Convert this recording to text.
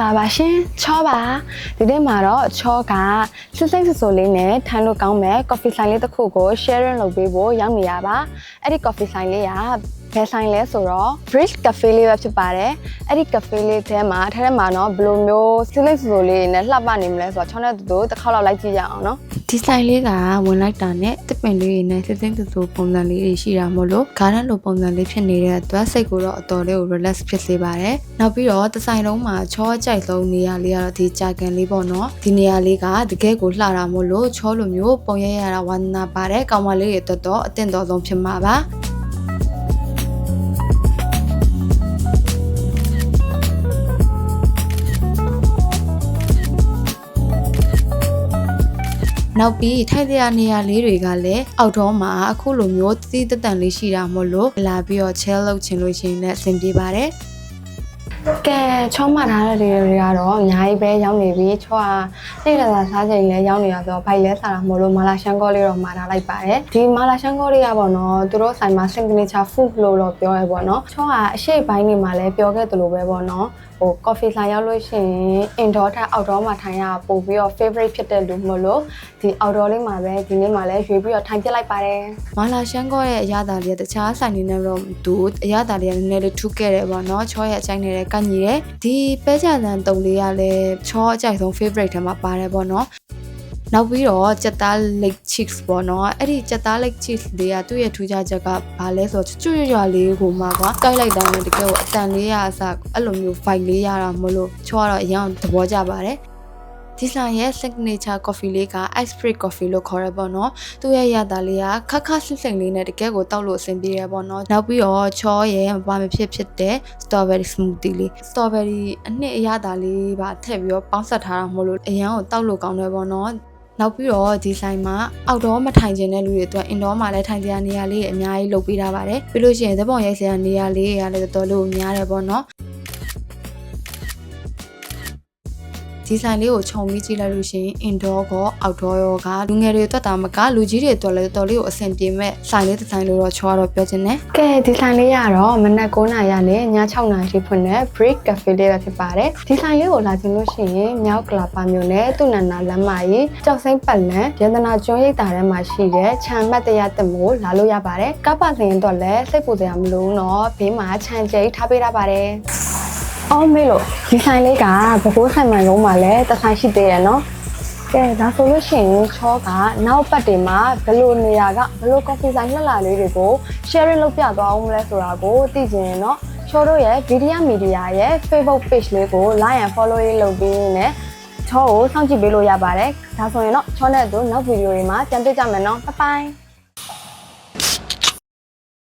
္ဂလာပါရှင်ချောပါဒီနေ့မှာတော့ချောကစစ်စိတ်ဆူဆူလေးနဲ့ထိုင်လို့ကောင်းမဲ့ coffee ဆိုင်လေးတစ်ခုကို sharing လုပ်ပေးဖို့ရောက်နေရပါအဲ့ဒီ coffee ဆိုင်လေးကဘယ်ဆိုင်လဲဆိုတော့ Bridge Cafe လေးပဲဖြစ်ပါတယ်အဲ့ဒီ cafe လေးထဲမှာထဲထဲမှာတော့ဘယ်လိုမျိုးစစ်စိတ်ဆူဆူလေးနဲ့လှပနေမလဲဆိုတော့ချောနဲ့တူတူတစ်ခါတော့လိုက်ကြည့်ကြအောင်နော် ဒီဆိုင်လေးကဝင်လိုက်တာနဲ့တစ်ပင်လေးတွေနဲ့စစ်စစ်တူတူပုံစံလေးတွေရှိတာမို့လို့ဂါရန်လိုပုံစံလေးဖြစ်နေတဲ့အတွက်စိတ်ကိုတော့အတော်လေးကို relax ဖြစ်စေပါတယ်။နောက်ပြီးတော့တစ်ဆိုင်လုံးမှာချောအကြိုက်ဆုံးနေရာလေးကတော့ဒီကြာကန်လေးပေါ့နော်။ဒီနေရာလေးကတကယ်ကိုလှတာမို့လို့ချောလိုမျိုးပုံရရတာဝန္ဒနာပါတယ်။ကောင်မလေးတွေတော်တော်အသင့်တော်ဆုံးဖြစ်မှာပါ။ နောက်ပြီးထိုက်တဲ့နေရာလေးတွေကလည်းအောက်တော့မှာအခုလိုမျိုးသတိတတန်လေးရှိတာမို့လို့လာပြီးတော့ chair လုပ်ချင်လို့ရှိရင်လည်းအဆင်ပြေပါတယ် ကဲချောမှထားတဲ့တွေတွေကတော့အများကြီးပဲရောက်နေပြီချောကစိတ်ရစာစားချိန်လည်းရောက်နေရဆိုတော့ဘိုက်လဲစားတာမဟုတ်လို့မာလာရှန်ကောလေးတော့မှာထားလိုက်ပါတယ်ဒီမာလာရှန်ကောလေးကပေါ့နော်သူတို့ဆိုင်မှာ signature food လို့တော့ပြောရပေါ့နော်ချောကအရှိတ်ပိုင်းနေမှာလည်းပြောခဲ့သလိုပဲပေါ့နော်ဟို coffee ဆိုင်ရောက်လို့ရှိရင် indoor ထက် outdoor မှာထိုင်ရတာပို့ပြီးတော့ favorite ဖြစ်တဲ့လူမလို့ဒီ outdoor လေးမှာပဲဒီနေ့မှာလည်းရွေးပြီးတော့ထိုင်ပြစ်လိုက်ပါတယ်မာလာရှန်ကောရဲ့အရသာလေးကတခြားဆိုင်တွေနဲ့တော့မတူအရသာလေးကနည်းနည်းလေးထူးခဲ့တယ်ပေါ့နော်ချောရဲ့အကြိုက်နေတဲ့ကန့်ညီတယ်ဒီပဲကြတန်တုံလေးကလည်းချောအကြိုက်ဆုံး favorite ထဲမှာပါတယ်ပေါ့နော်နောက်ပြီးတော့ကြက်သား lake cheeks ပေါ့နော်အဲ့ဒီကြက်သား lake cheeks လေးကသူ့ရဲ့ထူးခြားချက်ကဘာလဲဆိုတော့ကျွတ်ရွရွလေးကိုမှကွာကြိုက်လိုက်တာနဲ့တကယ်ကိုအတန်လေးရအစအဲ့လိုမျိုး vibe လေးရတာမလို့ချောကတော့အရင်သဘောကျပါတယ် ဒီဆိုင်ရဲ့ signature coffee လေးက ice break coffee လို့ခေါ်ရပေါ့နော်သူ့ရဲ့ရတာလေးကခက်ခက်ဆစ်ဆင်လေးနဲ့တကယ်ကိုတောက်လို့အဆင်ပြေရပေါ့နော်နောက်ပြီးတော့ချောရဲ့မပါမဖြစ်ဖြစ်တဲ့ strawberry smoothie လေး strawberry အနှစ်အရသာလေးပါထည့်ပြီးတော့ပေါင်းဆက်ထားတာမဟုတ်လို့အရန်ကိုတောက်လို့ကောင်းတယ်ပေါ့နော်နောက်ပြီးတော့ဒီဆိုင်မှာအောက်တော့မထိုင်ကျင်တဲ့လူတွေအတွက် indoor မှာလည်းထိုင်ကြနေရာလေးအများကြီးလုပ်ပေးထားပါတယ်ပြီးလို့ရှိရင်သဘောရိုက်စရာနေရာလေးတွေကလည်းတော်တော်လေးကိုများတယ်ပေါ့နော် ဒီဆိုင်လေးကိုခြုံပြီးကြည့်လိုက်လို့ရှိရင် indoor က outdoor ရောကလူငယ်တွေအတွက်တာမကလူကြီးတွေအတွက်လည်းတော်လေးကိုအဆင်ပြေမဲ့ဆိုင်လေးတစ်ဆိုင်လို့တော့ချောတော့ပြောချင်တယ်။ကဲဒီဆိုင်လေးကတော့မနက်9:00နာရီနဲ့ည6:00နာရီဖွင့်တဲ့ break cafe လေးပဲဖြစ်ပါတယ်။ဒီဆိုင်လေးကိုလာကြည့်လို့ရှိရင်မြောက်ကလာပါမြို့နယ်သူနန္နာလမ်းမကြီးကြောက်စိမ့်ပတ်လန်ရတနာကျွန်းရိပ်သာထဲမှာရှိတဲ့ခြံမတ်တရားတက်မို့လာလို့ရပါတယ်။ကပ္ပလင်းတော့လည်းစိတ်ပူစရာမလိုတော့ဘေးမှာခြံကျဲထားပေးထားပါတယ်။ အော်မေလို့ဒီဆိုင်လေးကဘကိုးဆိုင်မှန်လုံးမှာလည်းတစ်ဆိုင်ရှိသေးတယ်နော်ကဲဒါဆိုလို့ရှိရင်ချောကနောက်ပတ်တွေမှာဘယ်လိုနေရာကဘယ်လို coffee ဆိုင်လှလှလေးတွေကို sharing လုပ်ပြသွားအောင်မလဲဆိုတာကိုသိချင်ရင်တော့ချောတို့ရဲ့ Media Media ရဲ့ Facebook page လေးကို like and follow ရေးလုပ်ပြီးနေချောကိုစောင့်ကြည့်ပေးလို့ရပါတယ်ဒါဆိုရင်တော့ချောနဲ့အတူနောက်ဗီဒီယိုတွေမှာပြန်တွေ့ကြမယ်နော်ဘိုင်ဘိုင်